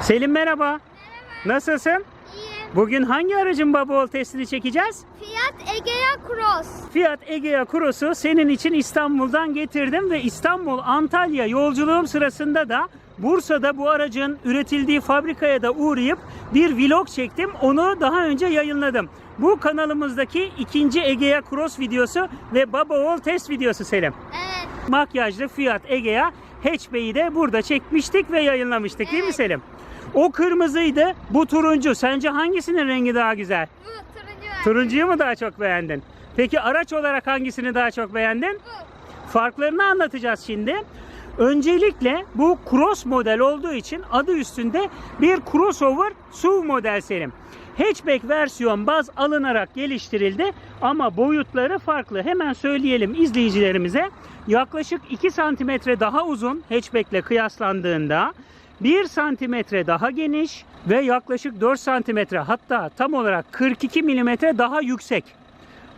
Selim merhaba. Nasılsın? İyi. Bugün hangi aracın baba ol testini çekeceğiz? Fiat Egea Cross. Fiat Egea Cross'u senin için İstanbul'dan getirdim ve İstanbul Antalya yolculuğum sırasında da Bursa'da bu aracın üretildiği fabrikaya da uğrayıp bir vlog çektim. Onu daha önce yayınladım. Bu kanalımızdaki ikinci Egea Cross videosu ve baba oğul test videosu Selim. Evet. Makyajlı Fiat Egea hatchback'i de burada çekmiştik ve yayınlamıştık değil mi Evet. Selim? O kırmızıydı, bu turuncu. Sence hangisinin rengi daha güzel? Bu turuncu. Turuncuyu mu daha çok beğendin? Peki araç olarak hangisini daha çok beğendin? Bu. Farklarını anlatacağız şimdi. Öncelikle bu cross model olduğu için adı üstünde bir crossover SUV model Selim. Hatchback versiyon baz alınarak geliştirildi ama boyutları farklı. Hemen söyleyelim izleyicilerimize. Yaklaşık 2 santimetre daha uzun hatchback ile kıyaslandığında 1 santimetre daha geniş ve yaklaşık 4 santimetre hatta tam olarak 42 milimetre daha yüksek.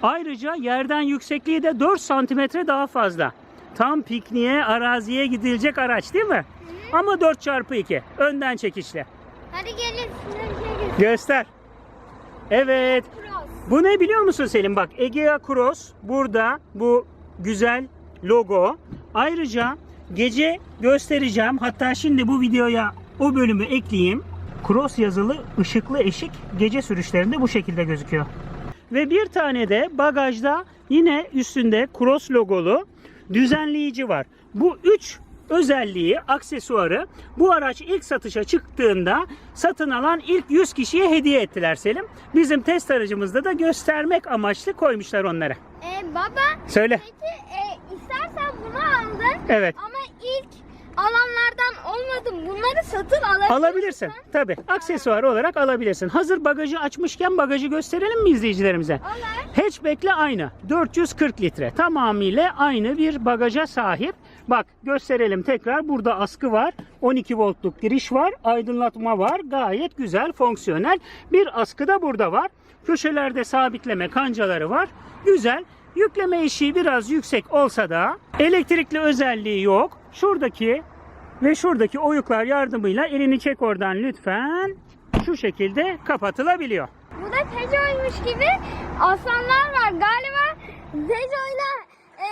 Ayrıca yerden yüksekliği de 4 santimetre daha fazla. Tam pikniğe, araziye gidilecek araç değil mi? Ama 4x2. Önden çekişle. Hadi gelin şey. Göster. Evet. Bu ne biliyor musun Selim? Bak Egea Cross burada bu güzel logo. Ayrıca gece göstereceğim. Hatta şimdi bu videoya o bölümü ekleyeyim. Cross yazılı ışıklı eşik gece sürüşlerinde bu şekilde gözüküyor. Ve bir tane de bagajda yine üstünde Cross logolu düzenleyici var. Bu üç özelliği, aksesuarı bu araç ilk satışa çıktığında satın alan ilk 100 kişiye hediye ettiler Selim. Bizim test aracımızda da göstermek amaçlı koymuşlar onlara. Ee, baba Söyle. peki e, istersen bunu aldın Evet. ama ilk alanlardan olmadım. Bunları satın alabilirsin. Alabilirsin. Tabi. Aksesuar olarak alabilirsin. Hazır bagajı açmışken bagajı gösterelim mi izleyicilerimize? Olur. Hatchback'le aynı. 440 litre. Tamamıyla aynı bir bagaja sahip. Bak gösterelim tekrar. Burada askı var. 12 voltluk giriş var. Aydınlatma var. Gayet güzel, fonksiyonel. Bir askı da burada var. Köşelerde sabitleme kancaları var. Güzel. Yükleme eşiği biraz yüksek olsa da elektrikli özelliği yok. Şuradaki ve şuradaki oyuklar yardımıyla elini çek oradan lütfen. Şu şekilde kapatılabiliyor. Bu da Peugeot'ymuş gibi aslanlar var. Galiba Peugeot'yla e,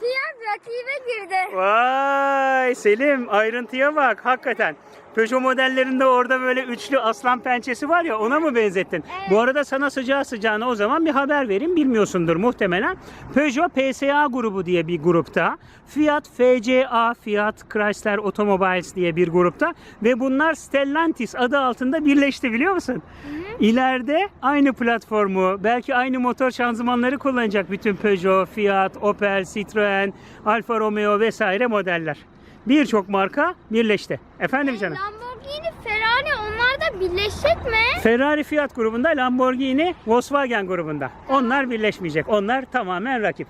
Fiat rakibe girdi. Vay Selim ayrıntıya bak hakikaten. Peugeot modellerinde orada böyle üçlü aslan pençesi var ya ona mı benzettin? Evet. Bu arada sana sıcağı sıcağına o zaman bir haber vereyim bilmiyorsundur muhtemelen. Peugeot PSA grubu diye bir grupta. Fiat FCA Fiat Chrysler Automobiles diye bir grupta ve bunlar Stellantis adı altında birleşti biliyor musun? İleride aynı platformu, belki aynı motor şanzımanları kullanacak bütün Peugeot, Fiat, Opel, Citroen, Alfa Romeo vesaire modeller. Birçok marka birleşti. Efendim canım. Lamborghini, Ferrari onlar da birleşecek mi? Ferrari Fiat grubunda, Lamborghini Volkswagen grubunda. Onlar birleşmeyecek. Onlar tamamen rakip.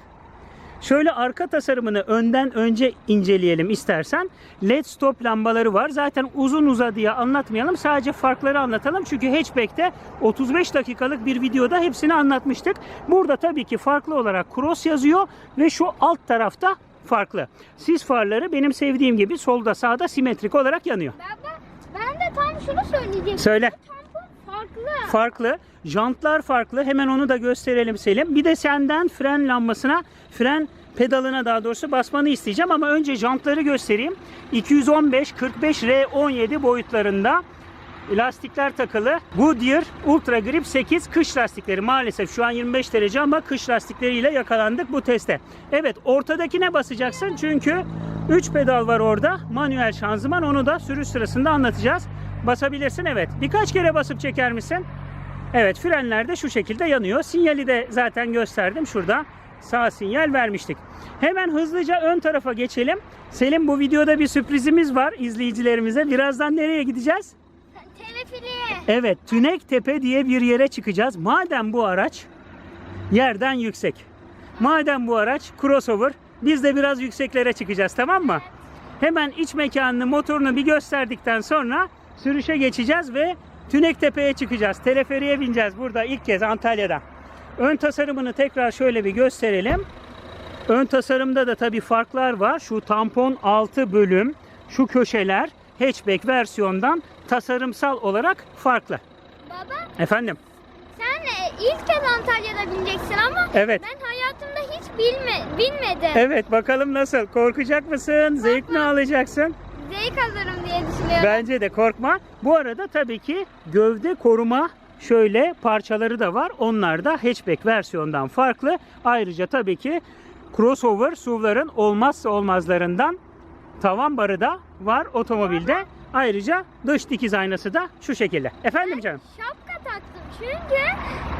Şöyle arka tasarımını önden önce inceleyelim istersen. LED stop lambaları var. Zaten uzun uzadıya anlatmayalım. Sadece farkları anlatalım. Çünkü hatchback'te 35 dakikalık bir videoda hepsini anlatmıştık. Burada tabii ki farklı olarak cross yazıyor ve şu alt tarafta farklı. Sis farları benim sevdiğim gibi solda sağda simetrik olarak yanıyor. Baba ben de tam şunu söyleyecektim. Söyle. Farklı. farklı. Jantlar farklı. Hemen onu da gösterelim Selim. Bir de senden fren lambasına, fren pedalına daha doğrusu basmanı isteyeceğim ama önce jantları göstereyim. 215 45 R17 boyutlarında lastikler takılı. Goodyear Ultra Grip 8 kış lastikleri. Maalesef şu an 25 derece ama kış lastikleriyle yakalandık bu teste. Evet ortadakine basacaksın çünkü 3 pedal var orada. Manuel şanzıman onu da sürüş sırasında anlatacağız. Basabilirsin evet. Birkaç kere basıp çeker misin? Evet frenler de şu şekilde yanıyor. Sinyali de zaten gösterdim şurada. Sağ sinyal vermiştik. Hemen hızlıca ön tarafa geçelim. Selim bu videoda bir sürprizimiz var izleyicilerimize. Birazdan nereye gideceğiz? Evet Tünek Tepe diye bir yere çıkacağız. Madem bu araç yerden yüksek. Madem bu araç crossover biz de biraz yükseklere çıkacağız tamam mı? Hemen iç mekanını motorunu bir gösterdikten sonra sürüşe geçeceğiz ve Tünek Tepe'ye çıkacağız. Teleferiye bineceğiz burada ilk kez Antalya'da. Ön tasarımını tekrar şöyle bir gösterelim. Ön tasarımda da tabii farklar var. Şu tampon 6 bölüm, şu köşeler hatchback versiyondan tasarımsal olarak farklı. Baba Efendim? sen e, ilk kez Antalya'da bineceksin ama Evet. ben hayatımda hiç bilme, binmedim. Evet bakalım nasıl? Korkacak mısın? Zevk mi alacaksın? Zevk alırım diye düşünüyorum. Bence de korkma. Bu arada tabii ki gövde koruma şöyle parçaları da var. Onlar da hatchback versiyondan farklı. Ayrıca tabii ki crossover SUV'ların olmazsa olmazlarından tavan barı da var otomobilde. Ayrıca dış dikiz aynası da şu şekilde. Efendim canım? Şapka taktım çünkü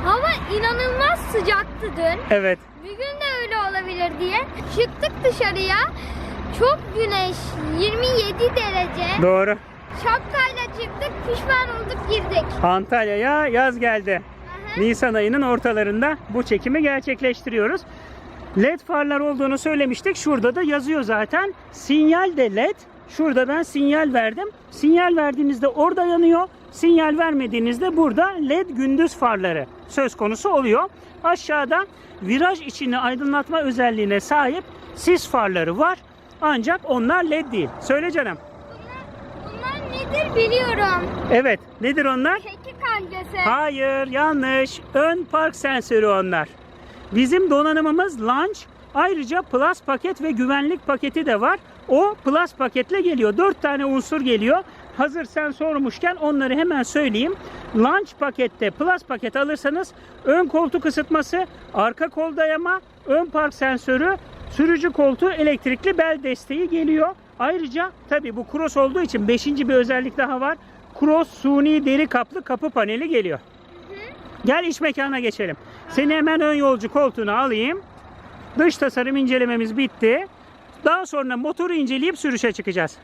hava inanılmaz sıcaktı dün. Evet. Bugün de öyle olabilir diye. Çıktık dışarıya. Çok güneş, 27 derece. Doğru. Şapkayla çıktık, pişman olduk girdik. Antalya'ya yaz geldi. Aha. Nisan ayının ortalarında bu çekimi gerçekleştiriyoruz. LED farlar olduğunu söylemiştik. Şurada da yazıyor zaten. Sinyal de LED. Şurada ben sinyal verdim. Sinyal verdiğinizde orada yanıyor. Sinyal vermediğinizde burada LED gündüz farları söz konusu oluyor. Aşağıda viraj içini aydınlatma özelliğine sahip sis farları var. Ancak onlar LED değil. Söyle canım. Bunlar nedir biliyorum. Evet. Nedir onlar? Kekik kancası. Hayır, yanlış. Ön park sensörü onlar. Bizim donanımımız Launch. Ayrıca Plus paket ve güvenlik paketi de var. O Plus paketle geliyor. 4 tane unsur geliyor. Hazır sen sormuşken onları hemen söyleyeyim. Launch pakette Plus paket alırsanız ön koltuk ısıtması, arka kol dayama, ön park sensörü, sürücü koltuğu elektrikli bel desteği geliyor. Ayrıca tabi bu cross olduğu için 5. bir özellik daha var. Cross suni deri kaplı kapı paneli geliyor. Gel iç mekana geçelim. Seni hemen ön yolcu koltuğuna alayım. Dış tasarım incelememiz bitti. Daha sonra motoru inceleyip sürüşe çıkacağız.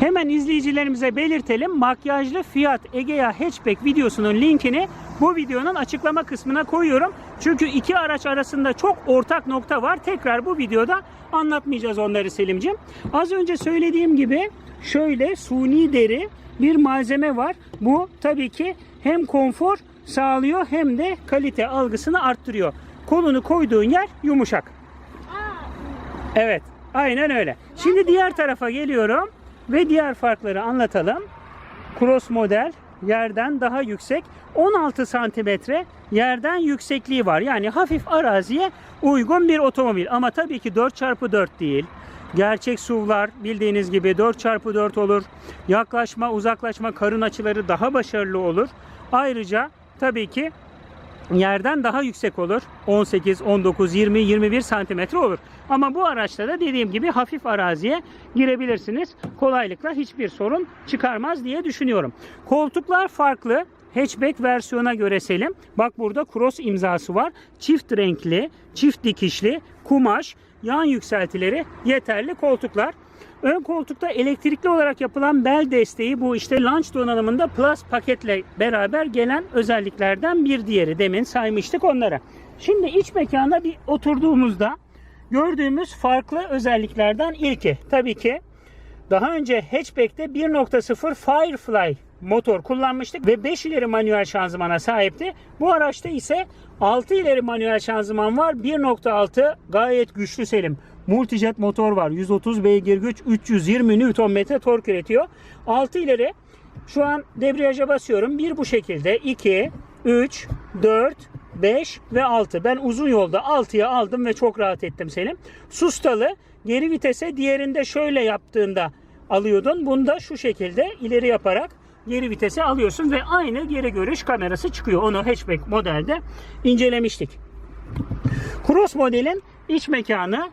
Hemen izleyicilerimize belirtelim. Makyajlı Fiat Egea Hatchback videosunun linkini bu videonun açıklama kısmına koyuyorum. Çünkü iki araç arasında çok ortak nokta var. Tekrar bu videoda anlatmayacağız onları Selim'ciğim. Az önce söylediğim gibi şöyle suni deri bir malzeme var. Bu tabii ki hem konfor sağlıyor hem de kalite algısını arttırıyor. Kolunu koyduğun yer yumuşak. Evet, aynen öyle. Şimdi diğer tarafa geliyorum ve diğer farkları anlatalım. Cross model yerden daha yüksek. 16 santimetre yerden yüksekliği var. Yani hafif araziye uygun bir otomobil. Ama tabii ki 4x4 değil. Gerçek SUV'lar bildiğiniz gibi 4x4 olur. Yaklaşma, uzaklaşma, karın açıları daha başarılı olur. Ayrıca tabii ki yerden daha yüksek olur. 18, 19, 20, 21 santimetre olur. Ama bu araçta da dediğim gibi hafif araziye girebilirsiniz. Kolaylıkla hiçbir sorun çıkarmaz diye düşünüyorum. Koltuklar farklı. Hatchback versiyona göre Selim. Bak burada cross imzası var. Çift renkli, çift dikişli, kumaş, yan yükseltileri yeterli koltuklar. Ön koltukta elektrikli olarak yapılan bel desteği bu işte launch donanımında Plus paketle beraber gelen özelliklerden bir diğeri. Demin saymıştık onlara. Şimdi iç mekana bir oturduğumuzda gördüğümüz farklı özelliklerden ilki tabii ki daha önce hatchback'te 1.0 Firefly motor kullanmıştık ve 5 ileri manuel şanzımana sahipti. Bu araçta ise 6 ileri manuel şanzıman var. 1.6 gayet güçlü Selim. Multijet motor var. 130 beygir güç, 320 Nm tork üretiyor. 6 ileri şu an debriyaja basıyorum. Bir bu şekilde 2, 3, 4, 5 ve 6. Ben uzun yolda 6'ya aldım ve çok rahat ettim Selim. Sustalı geri vitese diğerinde şöyle yaptığında alıyordun. Bunda şu şekilde ileri yaparak geri vitese alıyorsun ve aynı geri görüş kamerası çıkıyor. Onu hatchback modelde incelemiştik. Cross modelin iç mekanı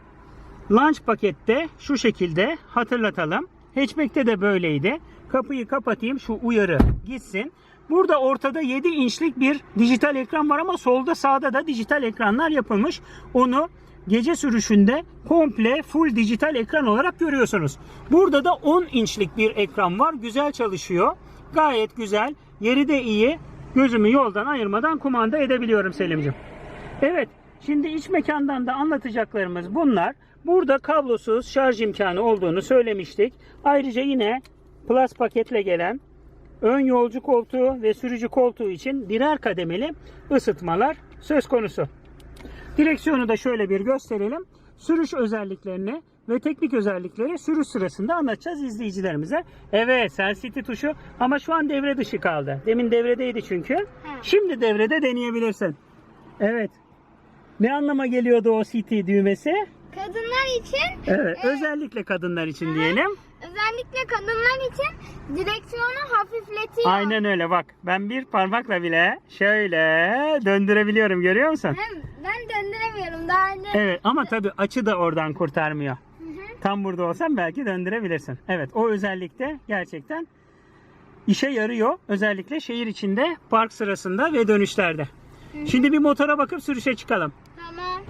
Launch pakette şu şekilde hatırlatalım. Hatchback'te de böyleydi. Kapıyı kapatayım şu uyarı gitsin. Burada ortada 7 inçlik bir dijital ekran var ama solda sağda da dijital ekranlar yapılmış. Onu gece sürüşünde komple full dijital ekran olarak görüyorsunuz. Burada da 10 inçlik bir ekran var. Güzel çalışıyor. Gayet güzel. Yeri de iyi. Gözümü yoldan ayırmadan kumanda edebiliyorum Selim'ciğim. Evet, şimdi iç mekandan da anlatacaklarımız bunlar. Burada kablosuz şarj imkanı olduğunu söylemiştik. Ayrıca yine Plus paketle gelen ön yolcu koltuğu ve sürücü koltuğu için birer kademeli ısıtmalar söz konusu. Direksiyonu da şöyle bir gösterelim. Sürüş özelliklerini ve teknik özellikleri sürüş sırasında anlatacağız izleyicilerimize. Evet Sensity tuşu ama şu an devre dışı kaldı. Demin devredeydi çünkü. Şimdi devrede deneyebilirsin. Evet. Ne anlama geliyordu o CT düğmesi? Kadınlar için Evet, e, özellikle kadınlar için diyelim. özellikle kadınlar için direksiyonu hafifletiyor. Aynen öyle bak. Ben bir parmakla bile şöyle döndürebiliyorum görüyor musun? Hem ben döndüremiyorum daha önce. Evet ama tabii açı da oradan kurtarmıyor. Hı hı. Tam burada olsam belki döndürebilirsin. Evet o özellikle gerçekten işe yarıyor. Özellikle şehir içinde park sırasında ve dönüşlerde. Şimdi bir motora bakıp sürüşe çıkalım. Tamam.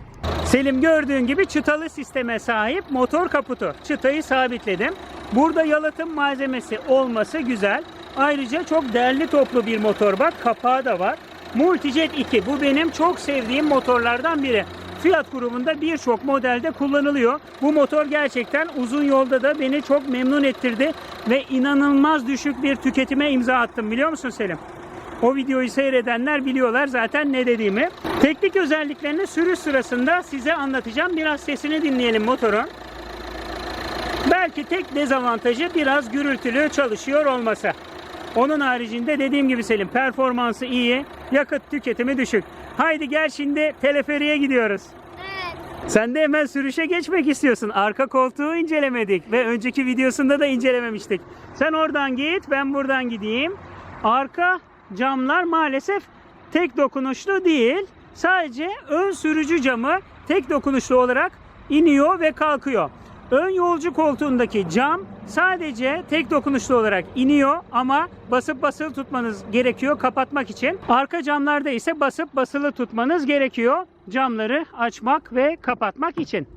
Selim gördüğün gibi çıtalı sisteme sahip motor kaputu. Çıtayı sabitledim. Burada yalıtım malzemesi olması güzel. Ayrıca çok değerli toplu bir motor bak. Kapağı da var. Multijet 2 bu benim çok sevdiğim motorlardan biri. Fiat grubunda birçok modelde kullanılıyor. Bu motor gerçekten uzun yolda da beni çok memnun ettirdi ve inanılmaz düşük bir tüketime imza attım biliyor musun Selim? O videoyu seyredenler biliyorlar zaten ne dediğimi. Teknik özelliklerini sürüş sırasında size anlatacağım. Biraz sesini dinleyelim motorun. Belki tek dezavantajı biraz gürültülü çalışıyor olması. Onun haricinde dediğim gibi Selim performansı iyi, yakıt tüketimi düşük. Haydi gel şimdi teleferiye gidiyoruz. Evet. Sen de hemen sürüşe geçmek istiyorsun. Arka koltuğu incelemedik ve önceki videosunda da incelememiştik. Sen oradan git, ben buradan gideyim. Arka camlar maalesef tek dokunuşlu değil. Sadece ön sürücü camı tek dokunuşlu olarak iniyor ve kalkıyor. Ön yolcu koltuğundaki cam sadece tek dokunuşlu olarak iniyor ama basıp basılı tutmanız gerekiyor kapatmak için. Arka camlarda ise basıp basılı tutmanız gerekiyor camları açmak ve kapatmak için.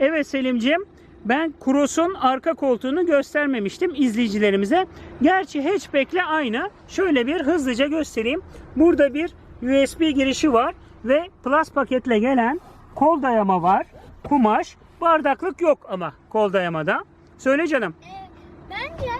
Evet Selimciğim ben Cross'un arka koltuğunu göstermemiştim izleyicilerimize. Gerçi hatchback'le aynı. Şöyle bir hızlıca göstereyim. Burada bir USB girişi var ve Plus paketle gelen kol dayama var. Kumaş. Bardaklık yok ama kol dayamada. Söyle canım. Ee, bence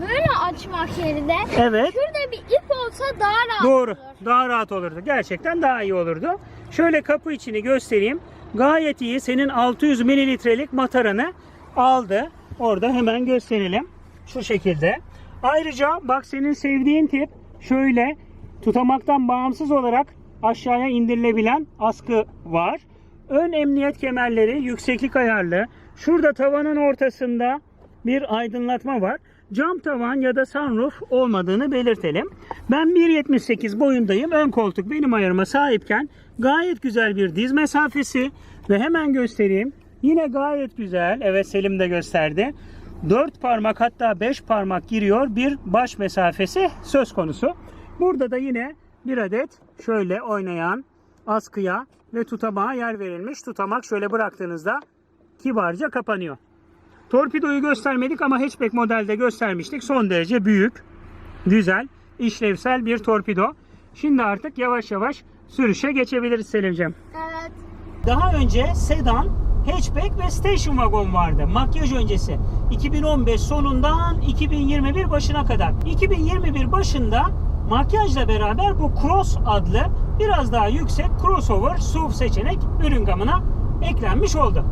böyle açmak yerine Evet. şurada bir ip olsa daha rahat Doğru. olur. Daha rahat olurdu. Gerçekten daha iyi olurdu. Şöyle kapı içini göstereyim. Gayet iyi. Senin 600 mililitrelik mataranı aldı. Orada hemen gösterelim. Şu şekilde. Ayrıca bak senin sevdiğin tip şöyle tutamaktan bağımsız olarak aşağıya indirilebilen askı var. Ön emniyet kemerleri yükseklik ayarlı. Şurada tavanın ortasında bir aydınlatma var. Cam tavan ya da sunroof olmadığını belirtelim. Ben 1.78 boyundayım. Ön koltuk benim ayarıma sahipken gayet güzel bir diz mesafesi ve hemen göstereyim. Yine gayet güzel. Evet Selim de gösterdi. 4 parmak hatta 5 parmak giriyor. Bir baş mesafesi söz konusu. Burada da yine bir adet şöyle oynayan askıya ve tutamağa yer verilmiş. Tutamak şöyle bıraktığınızda kibarca kapanıyor. Torpidoyu göstermedik ama hatchback modelde göstermiştik. Son derece büyük, güzel, işlevsel bir torpido. Şimdi artık yavaş yavaş sürüşe geçebiliriz Selimciğim. Evet. Daha önce sedan, hatchback ve station wagon vardı. Makyaj öncesi. 2015 sonundan 2021 başına kadar. 2021 başında makyajla beraber bu Cross adlı biraz daha yüksek crossover SUV seçenek ürün gamına eklenmiş oldu.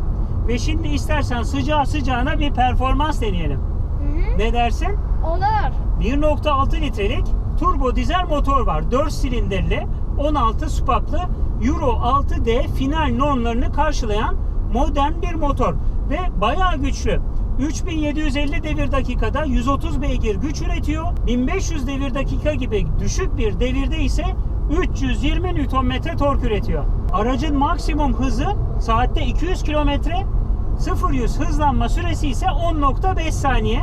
Ve şimdi istersen sıcağı sıcağına bir performans deneyelim. Hı hı. Ne dersin? Olur. 1.6 litrelik turbo dizel motor var. 4 silindirli, 16 supaplı Euro 6D final normlarını karşılayan modern bir motor ve bayağı güçlü. 3750 devir dakikada 130 beygir güç üretiyor. 1500 devir dakika gibi düşük bir devirde ise 320 Nm tork üretiyor. Aracın maksimum hızı saatte 200 km, 0-100 hızlanma süresi ise 10.5 saniye.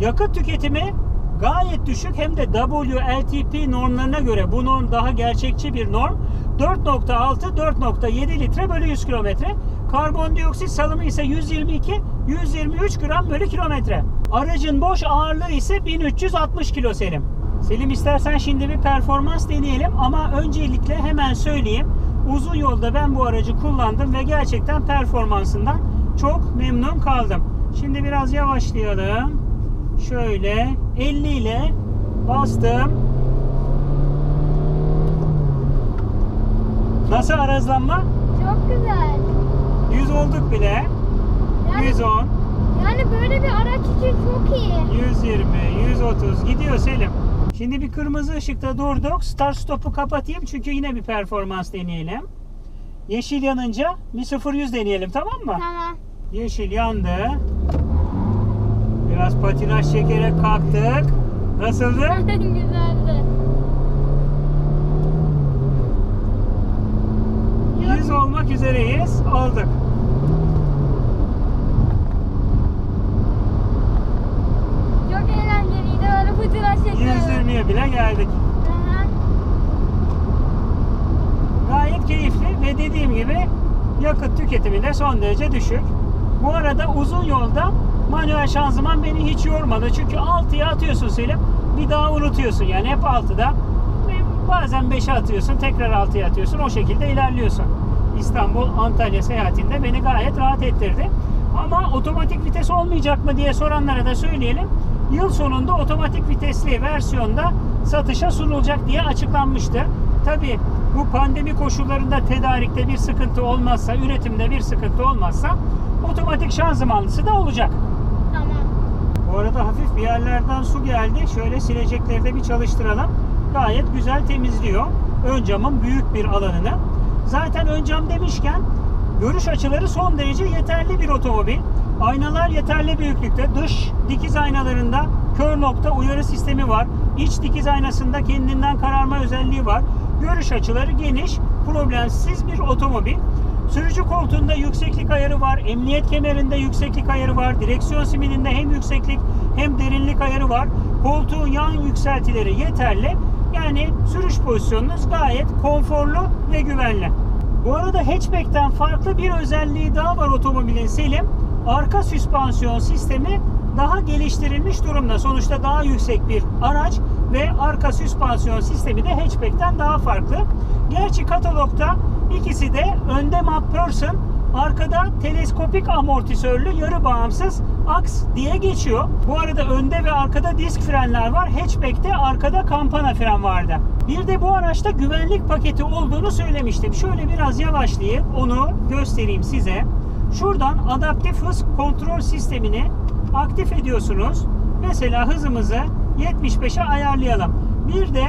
Yakıt tüketimi gayet düşük hem de WLTP normlarına göre bu norm daha gerçekçi bir norm. 4.6-4.7 litre bölü 100 kilometre. Karbondioksit salımı ise 122-123 gram bölü kilometre. Aracın boş ağırlığı ise 1360 kilo Selim. Selim istersen şimdi bir performans deneyelim ama öncelikle hemen söyleyeyim. Uzun yolda ben bu aracı kullandım ve gerçekten performansından çok memnun kaldım. Şimdi biraz yavaşlayalım. Şöyle 50 ile bastım. Nasıl arazlanma? Çok güzel. 100 olduk bile. Yani- 110, Yani böyle bir araç için çok iyi. 120, 130 gidiyor Selim. Şimdi bir kırmızı ışıkta durduk. Start stop'u kapatayım çünkü yine bir performans deneyelim. Yeşil yanınca bir 0-100 deneyelim tamam mı? Tamam. Yeşil yandı. Biraz patinaj çekerek kalktık. Nasıldı? Güzeldi. 100 olmak üzereyiz. Olduk. Çok eğlenceliydi böyle fıtıra çekiyorum. 120'ye bile geldik. Gayet keyifli ve dediğim gibi yakıt tüketimi de son derece düşük. Bu arada uzun yolda manuel şanzıman beni hiç yormadı. Çünkü 6'ya atıyorsun Selim. Bir daha unutuyorsun yani hep 6'da. Bazen 5'e atıyorsun tekrar 6'ya atıyorsun. O şekilde ilerliyorsun. İstanbul Antalya seyahatinde beni gayet rahat ettirdi. Ama otomatik vites olmayacak mı diye soranlara da söyleyelim. Yıl sonunda otomatik vitesli versiyonda satışa sunulacak diye açıklanmıştı. Tabi bu pandemi koşullarında tedarikte bir sıkıntı olmazsa, üretimde bir sıkıntı olmazsa otomatik şanzımanlısı da olacak. Tamam. Bu arada hafif bir yerlerden su geldi. Şöyle silecekleri de bir çalıştıralım. Gayet güzel temizliyor. Ön camın büyük bir alanını. Zaten ön cam demişken görüş açıları son derece yeterli bir otomobil. Aynalar yeterli büyüklükte. Dış dikiz aynalarında kör nokta uyarı sistemi var. İç dikiz aynasında kendinden kararma özelliği var. Görüş açıları geniş, problemsiz bir otomobil. Sürücü koltuğunda yükseklik ayarı var, emniyet kemerinde yükseklik ayarı var, direksiyon simidinde hem yükseklik hem derinlik ayarı var. Koltuğun yan yükseltileri yeterli. Yani sürüş pozisyonunuz gayet konforlu ve güvenli. Bu arada hatchback'ten farklı bir özelliği daha var otomobilin Selim. Arka süspansiyon sistemi daha geliştirilmiş durumda. Sonuçta daha yüksek bir araç ve arka süspansiyon sistemi de hatchback'ten daha farklı. Gerçi katalogda ikisi de önde McPherson, arkada teleskopik amortisörlü yarı bağımsız aks diye geçiyor. Bu arada önde ve arkada disk frenler var. Hatchback'te arkada kampana fren vardı. Bir de bu araçta güvenlik paketi olduğunu söylemiştim. Şöyle biraz yavaşlayıp onu göstereyim size. Şuradan adaptif hız kontrol sistemini aktif ediyorsunuz. Mesela hızımızı 75'e ayarlayalım. Bir de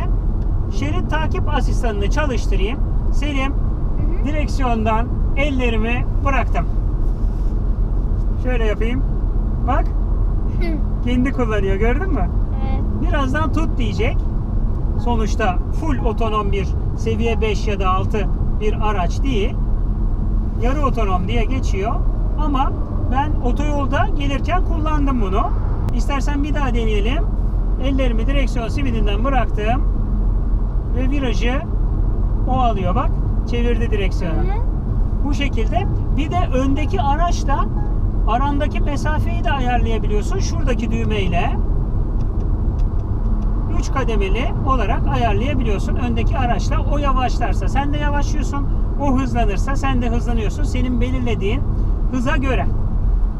şerit takip asistanını çalıştırayım. Selim direksiyondan ellerimi bıraktım. Şöyle yapayım. Bak kendi kullanıyor gördün mü? Evet. Birazdan tut diyecek. Sonuçta full otonom bir seviye 5 ya da 6 bir araç değil. Yarı otonom diye geçiyor. Ama ben otoyolda gelirken kullandım bunu. İstersen bir daha deneyelim. Ellerimi direksiyon simidinden bıraktım. Ve virajı o alıyor bak. Çevirdi direksiyonu. Hı. Bu şekilde. Bir de öndeki araçla arandaki mesafeyi de ayarlayabiliyorsun. Şuradaki düğmeyle 3 kademeli olarak ayarlayabiliyorsun. Öndeki araçla o yavaşlarsa sen de yavaşlıyorsun. O hızlanırsa sen de hızlanıyorsun. Senin belirlediğin hıza göre.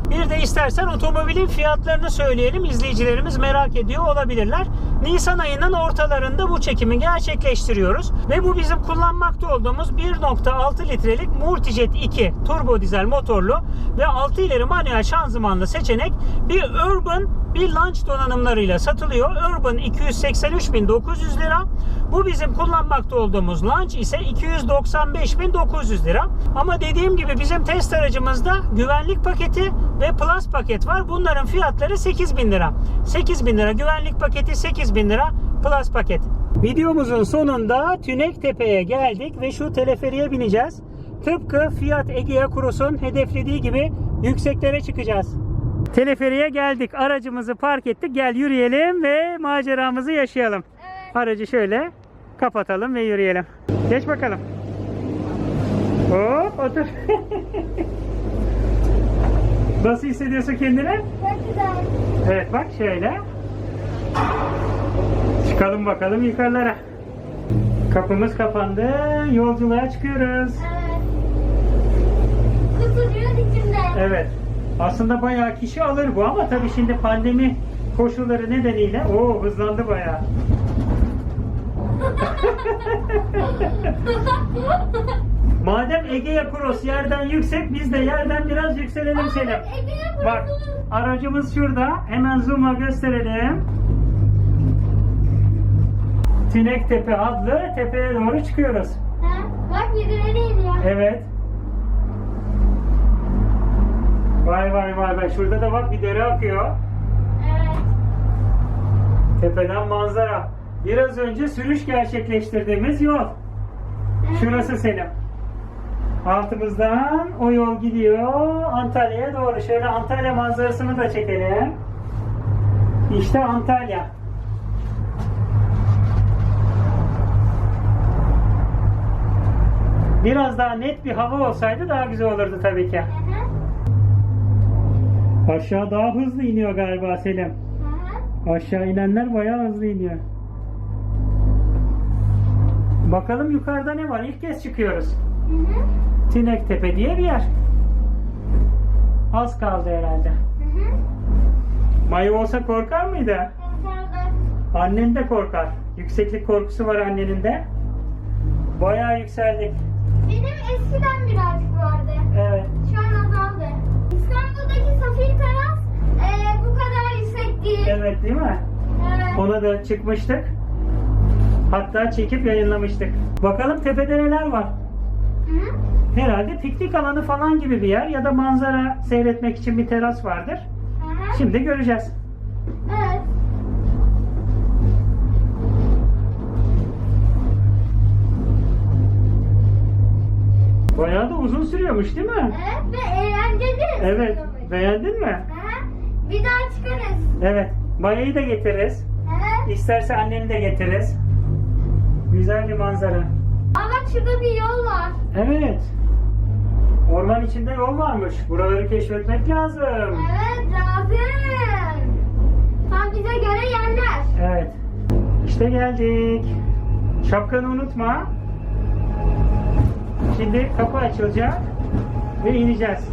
Bir de istersen otomobilin fiyatlarını söyleyelim. İzleyicilerimiz merak ediyor olabilirler. Nisan ayının ortalarında bu çekimi gerçekleştiriyoruz. Ve bu bizim kullanmakta olduğumuz 1.6 litrelik Multijet 2 turbo dizel motorlu ve 6 ileri manuel şanzımanlı seçenek bir Urban bir Launch donanımlarıyla satılıyor. Urban 283.900 lira. Bu bizim kullanmakta olduğumuz Launch ise 295.900 lira. Ama dediğim gibi bizim test aracımızda güvenlik paketi ve Plus paket var. Bunların fiyatları 8.000 lira. 8.000 lira güvenlik paketi 8.000 lira Plus paket. Videomuzun sonunda Tünektepe'ye geldik ve şu teleferiye bineceğiz. Tıpkı Fiat Egea Cross'un hedeflediği gibi yükseklere çıkacağız. Teleferiye geldik. Aracımızı park ettik. Gel yürüyelim ve maceramızı yaşayalım. Evet. Aracı şöyle kapatalım ve yürüyelim. Geç bakalım. Hop otur. Nasıl hissediyorsun kendini? Çok güzel. Evet bak şöyle. Çıkalım bakalım yukarılara. Kapımız kapandı. Yolculuğa çıkıyoruz. Evet. Kutucuğun içinde. Evet. Aslında bayağı kişi alır bu ama tabii şimdi pandemi koşulları nedeniyle o hızlandı bayağı. Madem Egea Cross yerden yüksek biz de yerden biraz yükselelim. Ege'ye Bak aracımız şurada. Hemen zoom'a gösterelim. Tinektepe adlı tepeye doğru çıkıyoruz. Ha, Bak birileri iniyor. Evet. Vay vay vay vay. Şurada da bak bir dere akıyor. Evet. Tepeden manzara. Biraz önce sürüş gerçekleştirdiğimiz yol. Şurası Selim. Altımızdan o yol gidiyor Antalya'ya doğru. Şöyle Antalya manzarasını da çekelim. İşte Antalya. Biraz daha net bir hava olsaydı daha güzel olurdu tabii ki. Hı. Aşağı daha hızlı iniyor galiba Selim. Hı. Aşağı inenler bayağı hızlı iniyor. Bakalım yukarıda ne var? İlk kez çıkıyoruz. Hı hı. Tinektepe diye bir yer. Az kaldı herhalde. Hı hı. Mayu olsa korkar mıydı? Yukarıda. Annen de korkar. Yükseklik korkusu var annenin de. Bayağı yükseldik. Benim eskiden birazcık vardı. Evet. Eee, bu kadar yüksek değil. Evet değil mi? Evet. Ona da çıkmıştık. Hatta çekip yayınlamıştık. Bakalım tepede neler var? Hı. Herhalde piknik alanı falan gibi bir yer ya da manzara seyretmek için bir teras vardır. Hı. Şimdi göreceğiz. Evet. Bayağı da uzun sürüyormuş değil mi? Evet ve eğlenceli. Evet. Beğendin mi? Hı. Bir daha çıkarız. Evet. Maya'yı da getiririz. Evet. İsterse anneni de getiririz. Güzel bir manzara. Aa bak şurada bir yol var. Evet. Orman içinde yol varmış. Buraları keşfetmek lazım. Evet lazım. Tam bize göre yerler. Evet. İşte geldik. Şapkanı unutma. Şimdi kapı açılacak ve ineceğiz.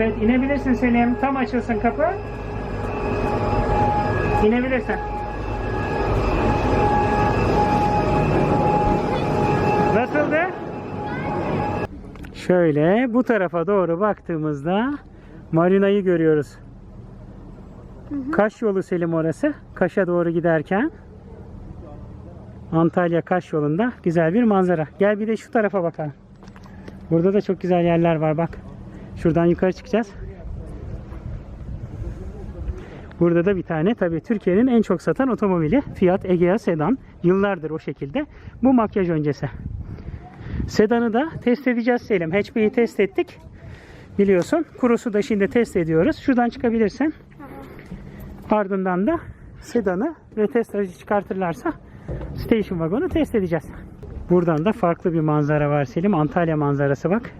Evet inebilirsin Selim. Tam açılsın kapı. İnebilirsin. Nasıldı? Şöyle bu tarafa doğru baktığımızda marinayı görüyoruz. Kaş yolu Selim orası. Kaş'a doğru giderken Antalya Kaş yolunda güzel bir manzara. Gel bir de şu tarafa bakalım. Burada da çok güzel yerler var bak. Şuradan yukarı çıkacağız. Burada da bir tane tabii Türkiye'nin en çok satan otomobili Fiat Egea Sedan. Yıllardır o şekilde. Bu makyaj öncesi. Sedanı da test edeceğiz Selim. Hatchback'i test ettik. Biliyorsun. Kurusu da şimdi test ediyoruz. Şuradan çıkabilirsin. Ardından da sedanı ve test aracı çıkartırlarsa station wagonu test edeceğiz. Buradan da farklı bir manzara var Selim. Antalya manzarası bak.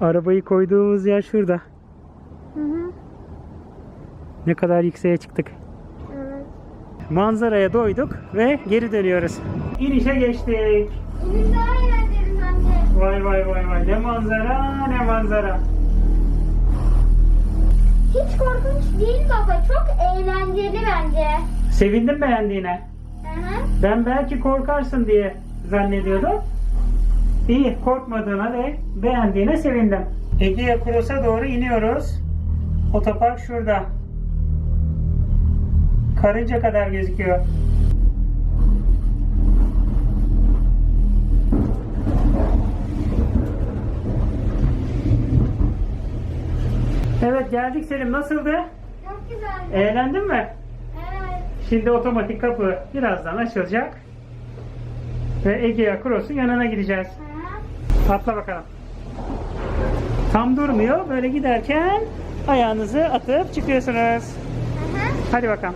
Arabayı koyduğumuz yer şurada. Hı hı. Ne kadar yükseğe çıktık. Evet. Manzaraya doyduk ve geri dönüyoruz. İnişe geçtik. Bugün daha bence. Vay vay vay vay. Ne manzara ne manzara. Hiç korkunç değil baba. Çok eğlenceli bence. Sevindim beğendiğine. Hı hı. Ben belki korkarsın diye zannediyordum. İyi korkmadığına ve beğendiğine sevindim. Egea Cross'a doğru iniyoruz. Otopark şurada. Karınca kadar gözüküyor. Evet geldik Selim. Nasıldı? Çok güzel. Eğlendin mi? Evet. Şimdi otomatik kapı birazdan açılacak. Ve Egea Cross'un yanına gideceğiz. Hı. Atla bakalım. Tam durmuyor. Böyle giderken ayağınızı atıp çıkıyorsunuz. Hı. Hadi bakalım.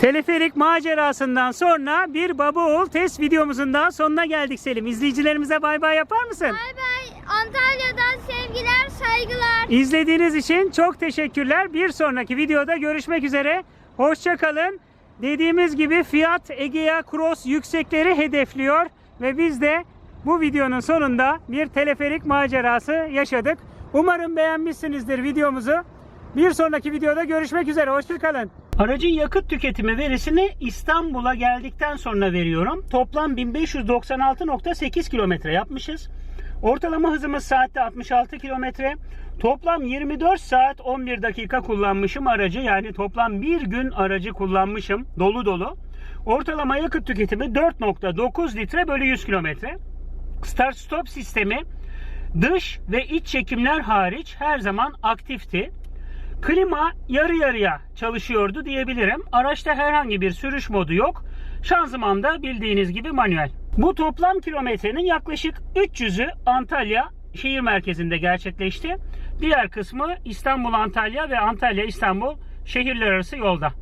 Teleferik macerasından sonra bir baba oğul test videomuzun daha sonuna geldik Selim. İzleyicilerimize bay bay yapar mısın? Bay bay. Antalya'dan sevgiler, saygılar. İzlediğiniz için çok teşekkürler. Bir sonraki videoda görüşmek üzere. Hoşçakalın. Dediğimiz gibi Fiat Egea Cross yüksekleri hedefliyor ve biz de bu videonun sonunda bir teleferik macerası yaşadık. Umarım beğenmişsinizdir videomuzu. Bir sonraki videoda görüşmek üzere. Hoşçakalın. Aracın yakıt tüketimi verisini İstanbul'a geldikten sonra veriyorum. Toplam 1596.8 kilometre yapmışız. Ortalama hızımız saatte 66 kilometre. Toplam 24 saat 11 dakika kullanmışım aracı. Yani toplam bir gün aracı kullanmışım dolu dolu. Ortalama yakıt tüketimi 4.9 litre bölü 100 kilometre. Start stop sistemi dış ve iç çekimler hariç her zaman aktifti. Klima yarı yarıya çalışıyordu diyebilirim. Araçta herhangi bir sürüş modu yok. Şanzıman da bildiğiniz gibi manuel. Bu toplam kilometrenin yaklaşık 300'ü Antalya şehir merkezinde gerçekleşti. Diğer kısmı İstanbul Antalya ve Antalya İstanbul şehirler arası yolda.